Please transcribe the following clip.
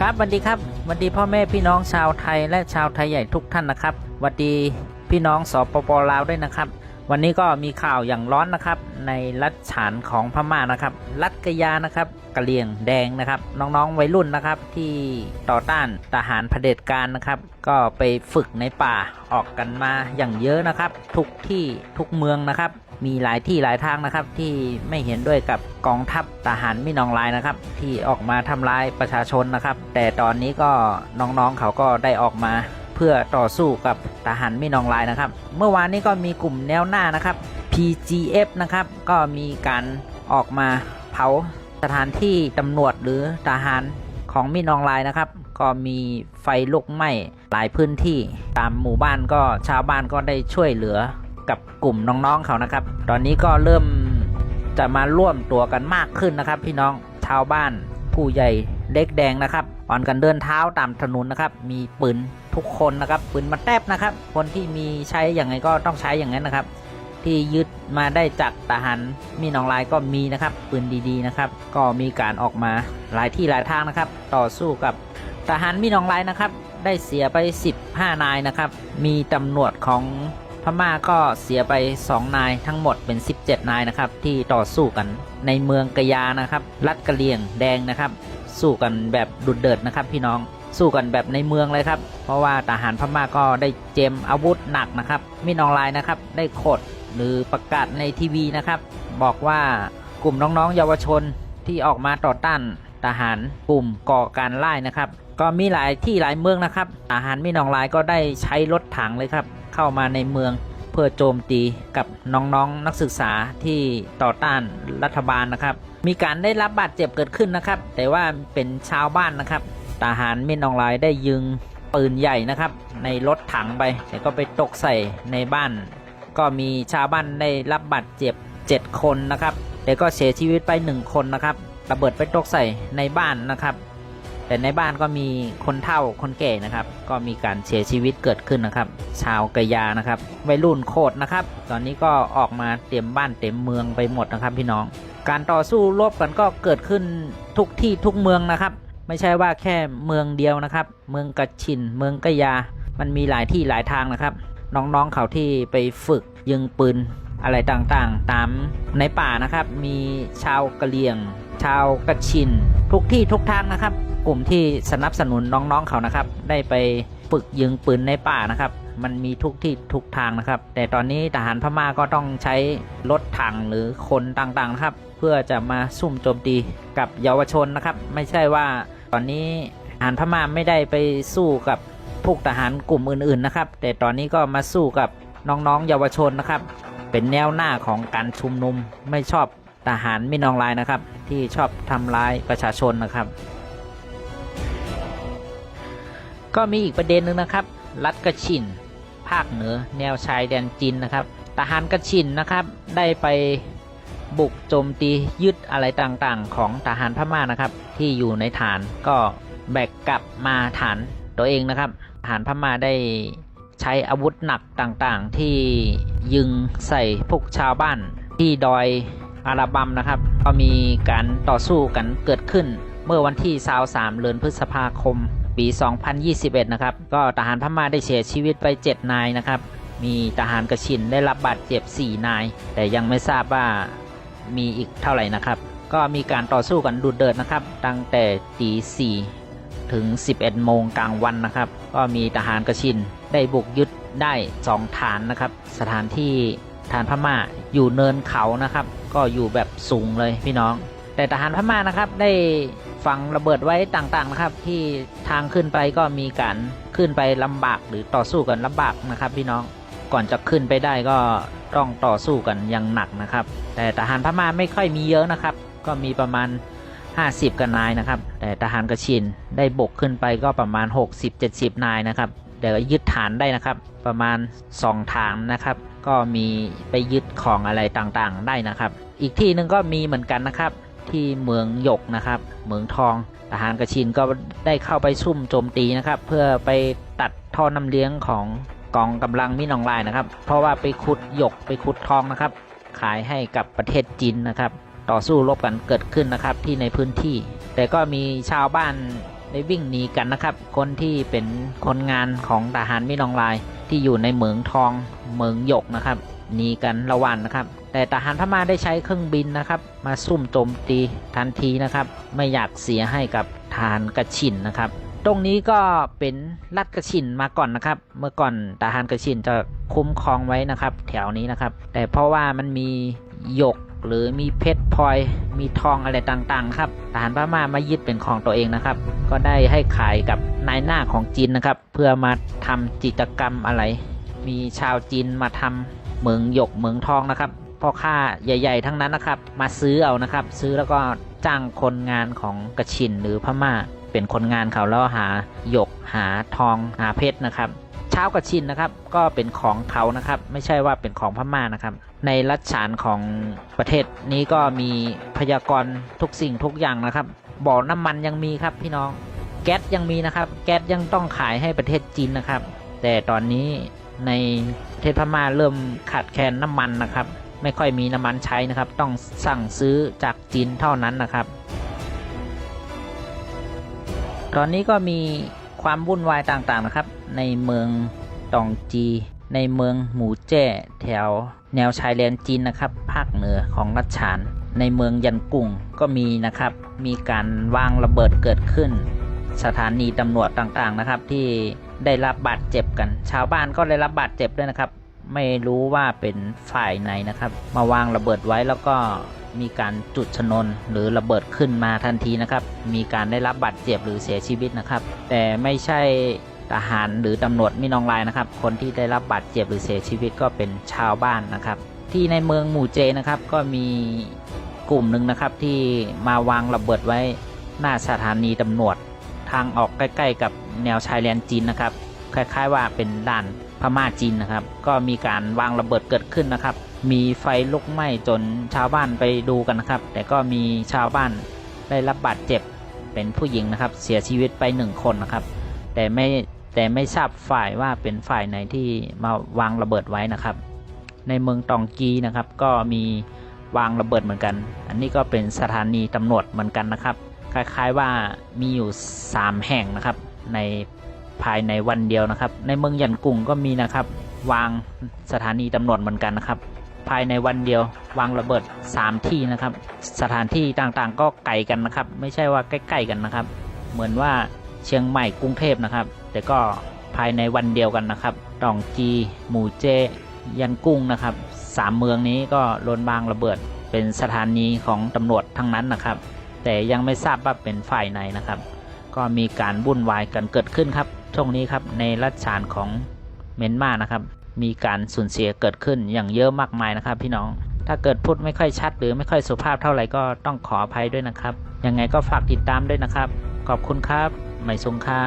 ครับสวัสดีครับสวัสดีพ่อแม่พี่น้องชาวไทยและชาวไทยใหญ่ทุกท่านนะครับสวัสดีพี่น้องสปปลาวด้วยนะครับ วันนี้ก็มีข่าวอย่างร้อนนะครับ ในรัฐฉานของพม่านะครับ รัฐกยานะครับกะเหรี่ยงแดงนะครับ น้องๆวัยรุ่นนะครับที่ต่อต้านทหารเผด็จการนะครับ ก็ไปฝึกในป่าออกกันมาอย่างเยอะนะครับ ทุกที่ทุกเมืองนะครับ มีหลายที่หลายทางนะครับ ที่ไม่เห็นด้วยกับกองทัพทหารมินองลายนะครับ ที่ออกมาทำร้ายประชาชนนะครับ แต่ตอนนี้ก็น้องๆเขาก็ได้ออกมา พื่อต่อสู้กับทหารมินองลายนะครับ เมื่อวานนี้ก็มีกลุ่มแนวหน้านะครับ PGF นะครับก็มีการออกมาเผาสถานที่ตำรวจหรือทหารของมินองลายนะครับ ก็มีไฟลุกไหม้หลายพื้นที่ตามหมู่บ้านก็ชาวบ้านก็ได้ช่วยเหลือกับกลุ่มน้องๆเขานะครับ ตอนนี้ก็เริ่มจะมาร่วมตัวกันมากขึ้นนะครับ พี่น้องชาวบ้านผู้ใหญ่ เล็กแดงนะครับอ่อนกันเดินเท้าตามถนนนะครับ มีปืนทุกคนนะครับปืนมาแทบนะครับ คนที่มีใช้อย่างไงก็ต้องใช้อย่างนั้นนะครับ ที่ยึดมาได้จากทหารมีนองลายก็มีนะครับปืนดีๆนะครับ ก็มีการออกมาหลายที่หลายทางนะครับ ต่อสู้กับทหารมีนองลายนะครับ ได้เสียไป 15 นายนะครับ มีตำรวจของพม่าก็เสียไป 2 นายทั้งหมดเป็น 17 นายนะครับ ที่ต่อสู้กันในเมืองกะยานะครับ รัฐกะเหรี่ยงแดงนะครับ สู้กันแบบดุเดือดนะครับพี่น้องสู้กันแบบในเมืองเลยครับ เพราะว่าทหารพม่าก็ได้เจมอาวุธหนักนะครับมีนองลายนะครับได้โคดหรือประกาศในทีวีนะครับ บอกว่ากลุ่มน้องๆ เยาวชนที่ออกมาต่อต้านทหารกลุ่มก่อการไล่นะครับ ก็มีหลายที่หลายเมืองนะครับทหารมีนองลายก็ได้ใช้รถถังเลยครับ เข้ามาในเมือง เพื่อโจมตีกับน้องๆนักศึกษาที่ต่อต้านรัฐบาลนะครับ มีการได้รับบาดเจ็บเกิดขึ้นนะครับ แต่ว่าเป็นชาวบ้านนะครับทหารมินอองไลน์ได้ยิงปืนใหญ่นะครับ ในรถถังไปแต่ก็ไปตกใส่ในบ้าน ก็มีชาวบ้านได้รับบาดเจ็บ 7 คนนะครับแต่ก็เสียชีวิตไป 1 คนนะครับระเบิดไปตกใส่ในบ้านนะครับ แต่ในบ้านก็มีคนเฒ่าคนแก่นะครับ ก็มีการเสียชีวิตเกิดขึ้นนะครับ ชาวกะยานะครับวัยรุ่นโคตรนะครับ ตอนนี้ก็ออกมาเต็มบ้านเต็มเมืองไปหมดนะครับ พี่น้อง การต่อสู้รบกันก็เกิดขึ้นทุกที่ทุกเมืองนะครับ ไม่ใช่ว่าแค่เมืองเดียวนะครับ เมืองกระชินเมืองกะยา มันมีหลายที่หลายทางนะครับ น้องๆเขาที่ไปฝึกยิงปืนอะไรต่างๆ ตามในป่านะครับ มีชาวกะเหรี่ยง ชาวกระชิน ทุกที่ทุกทางนะครับ กลุ่มที่สนับสนุนน้องๆเขานะครับ ได้ไปฝึกยิงปืนในป่านะครับ มันมีทุกที่ทุกทางนะครับ แต่ตอนนี้ทหารพม่าก็ต้องใช้รถถังหรือคนต่างๆนะครับ เพื่อจะมาซุ่มโจมตีกับเยาวชนนะครับ ไม่ใช่ว่าตอนนี้ทหารพม่าไม่ได้ไปสู้กับพวกทหารกลุ่มอื่นๆนะครับ แต่ตอนนี้ก็มาสู้กับน้องๆเยาวชนนะครับ เป็นแนวหน้าของการชุมนุมไม่ชอบทหารมินองลายนะครับ ที่ชอบทำร้ายประชาชนนะครับ ก็มีอีกประเด็นหนึ่งนะครับ รัฐกระชิน ภาคเหนือแนวชายแดนจีนนะครับทหารกระชินนะครับได้ไปบุกโจมตียึดอะไรต่างๆ ของทหารพม่านะครับ ที่อยู่ในฐานก็แบกกลับมาฐานตัวเองนะครับทหารพม่าได้ใช้อาวุธหนักต่างๆ ที่ยิงใส่พวกชาวบ้านที่ดอยอาราบัมนะครับ ก็มีการต่อสู้กันเกิดขึ้นเมื่อวันที่23เดือนพฤษภาคม ปี 2021 นะครับ ก็ทหารพม่าได้เสียชีวิตไป 7 นายนะครับ มีทหารกระชินได้รับบาดเจ็บ 4 นาย แต่ยังไม่ทราบว่ามีอีกเท่าไหร่นะครับ ก็มีการต่อสู้กันดุเดือดนะครับ ตั้งแต่ตี4ถึง 11 โมงกลางวันนะครับ ก็มีทหารกระชินได้บุกยึดได้ 2 ฐานนะครับ สถานที่ฐานพม่าอยู่เนินเขานะครับ ก็อยู่แบบสูงเลยพี่น้อง แต่ทหารพม่านะครับได้ ฝังระเบิดไว้ต่างๆนะครับ ที่ทางขึ้นไปก็มีการขึ้นไปลำบากหรือต่อสู้กันลำบากนะครับ พี่น้องก่อนจะขึ้นไปได้ก็ต้องต่อสู้กันอย่างหนักนะครับ แต่ทหารพม่าไม่ค่อยมีเยอะนะครับ ก็มีประมาณ 50กันนายนะครับ แต่ทหารกระชินได้บกขึ้นไปก็ประมาณ 60-70 นายนะครับแต่ก็ยึดฐานได้นะครับ ประมาณ 2 ฐานนะครับ ก็มีไปยึดของอะไรต่างๆได้นะครับ อีกที่หนึ่งก็มีเหมือนกันนะครับ ที่เมืองหยกนะครับ เมืองทองทหารกระชินก็ได้เข้าไปซุ่มโจมตีนะครับ เพื่อไปตัดท่อน้ำเลี้ยงของกองกำลังมินองลายนะครับ เพราะว่าไปขุดหยกไปขุดทองนะครับ ขายให้กับประเทศจีนนะครับ ต่อสู้รบกันเกิดขึ้นนะครับที่ในพื้นที่ แต่ก็มีชาวบ้านได้วิ่งหนีกันนะครับ คนที่เป็นคนงานของทหารมินองลายที่อยู่ในเหมืองทองเหมืองหยกนะครับหนีกันระวันนะครับ แต่ทหารพม่าได้ใช้เครื่องบินนะครับ มาซุ่มโจมตีทันทีนะครับ ไม่อยากเสียให้กับทหารกระชินนะครับ ตรงนี้ก็เป็นรัฐกระชินมาก่อนนะครับ เมื่อก่อนทหารกระชินจะคุ้มครองไว้นะครับ แถวนี้นะครับ แต่เพราะว่ามันมีหยกหรือมีเพชรพลอยมีทองอะไรต่างๆครับทหารพม่ามายึดเป็นของตัวเองนะครับ ก็ได้ให้ขายกับนายหน้าของจีนนะครับ เพื่อมาทำจิตกรรมอะไร มีชาวจีนมาทำเหมืองหยกเหมืองทองนะครับ พ่อค้าใหญ่ ๆ ทั้งนั้นนะครับ มาซื้อเอานะครับ ซื้อแล้วก็จ้างคนงานของกระชินหรือพม่า เป็นคนงานเขาแล้วหาหยกหาทองหาเพชรนะครับเช้ากระชินนะครับก็เป็นของเขานะครับ ไม่ใช่ว่าเป็นของพม่านะครับ ในรัชฉานของประเทศนี้ก็มีพยากรณ์ทุกสิ่งทุกอย่างนะครับบ่อน้ำมันยังมีครับพี่น้องแก๊สยังมีนะครับ แก๊สยังต้องขายให้ประเทศจีนนะครับ แต่ตอนนี้ในประเทศพม่าเริ่มขาดแคลนน้ำมันนะครับ ไม่ค่อยมีน้ำมันใช้นะครับ ต้องสั่งซื้อจากจีนเท่านั้นนะครับ ตอนนี้ก็มีความวุ่นวายต่างๆนะครับ ในเมืองตองจี ในเมืองหมูแจ้แถวแนวชายแดนจีนนะครับ ภาคเหนือของรัชฉาน ในเมืองยันกุ่งก็มีนะครับ มีการวางระเบิดเกิดขึ้น สถานีตำรวจต่างๆนะครับที่ได้รับบาดเจ็บกัน ชาวบ้านก็ได้รับบาดเจ็บด้วยนะครับ ไม่รู้ว่าเป็นฝ่ายไหนนะครับ มาวางระเบิดไว้แล้วก็มีการจุดชนวนหรือระเบิดขึ้นมาทันทีนะครับ มีการได้รับบาดเจ็บหรือเสียชีวิตนะครับ แต่ไม่ใช่ทหารหรือตำรวจมินองลายนะครับ คนที่ได้รับบาดเจ็บหรือเสียชีวิตก็เป็นชาวบ้านนะครับ ที่ในเมืองหมู่เจนะครับ ก็มีกลุ่มหนึ่งนะครับที่มาวางระเบิดไว้หน้าสถานีตำรวจ ทางออกใกล้ ๆ กับแนวชายแดนจีนนะครับ คล้ายๆว่าเป็นด่านพม่าจีนนะครับ ก็มีการวางระเบิดเกิดขึ้นนะครับ มีไฟลุกไหม้จนชาวบ้านไปดูกันนะครับ แต่ก็มีชาวบ้านได้รับบาดเจ็บเป็นผู้หญิงนะครับ เสียชีวิตไปหนึ่งคนนะครับ แต่ไม่แต่ไม่ทราบฝ่ายว่าเป็นฝ่ายไหนที่มาวางระเบิดไว้นะครับ ในเมืองตองกีนะครับ ก็มีวางระเบิดเหมือนกัน อันนี้ก็เป็นสถานีตำรวจเหมือนกันนะครับ คล้ายๆว่ามีอยู่ 3 แห่งนะครับ ใน ภายในวันเดียวนะครับ ในเมืองยันกุ่งก็มีนะครับ วางสถานีตำรวจเหมือนกันนะครับ ภายในวันเดียว วางระเบิด 3 ที่นะครับ สถานที่ต่างๆก็ไกลกันนะครับ ไม่ใช่ว่าใกล้ๆกันนะครับ เหมือนว่าเชียงใหม่กรุงเทพนะครับ แต่ก็ภายในวันเดียวกันนะครับตองจี หมู่เจ ยันกุ้งนะครับสามเมืองนี้ก็โดนบางระเบิด เป็นสถานีของตำรวจทั้งนั้นนะครับ แต่ยังไม่ทราบว่าเป็นฝ่ายไหนนะครับ ก็มีการวุ่นวายกันเกิดขึ้นครับ ช่วงนี้ครับในรัฐฉานของเมียนมานะครับ มีการสูญเสียเกิดขึ้นอย่างเยอะมากมายนะครับ พี่น้อง ถ้าเกิดพูดไม่ค่อยชัด หรือไม่ค่อยสุภาพเท่าไหร่ก็ต้องขออภัยด้วยนะครับ ยังไงก็ฝากติดตามด้วยนะครับ ขอบคุณครับ ไม่สงค่า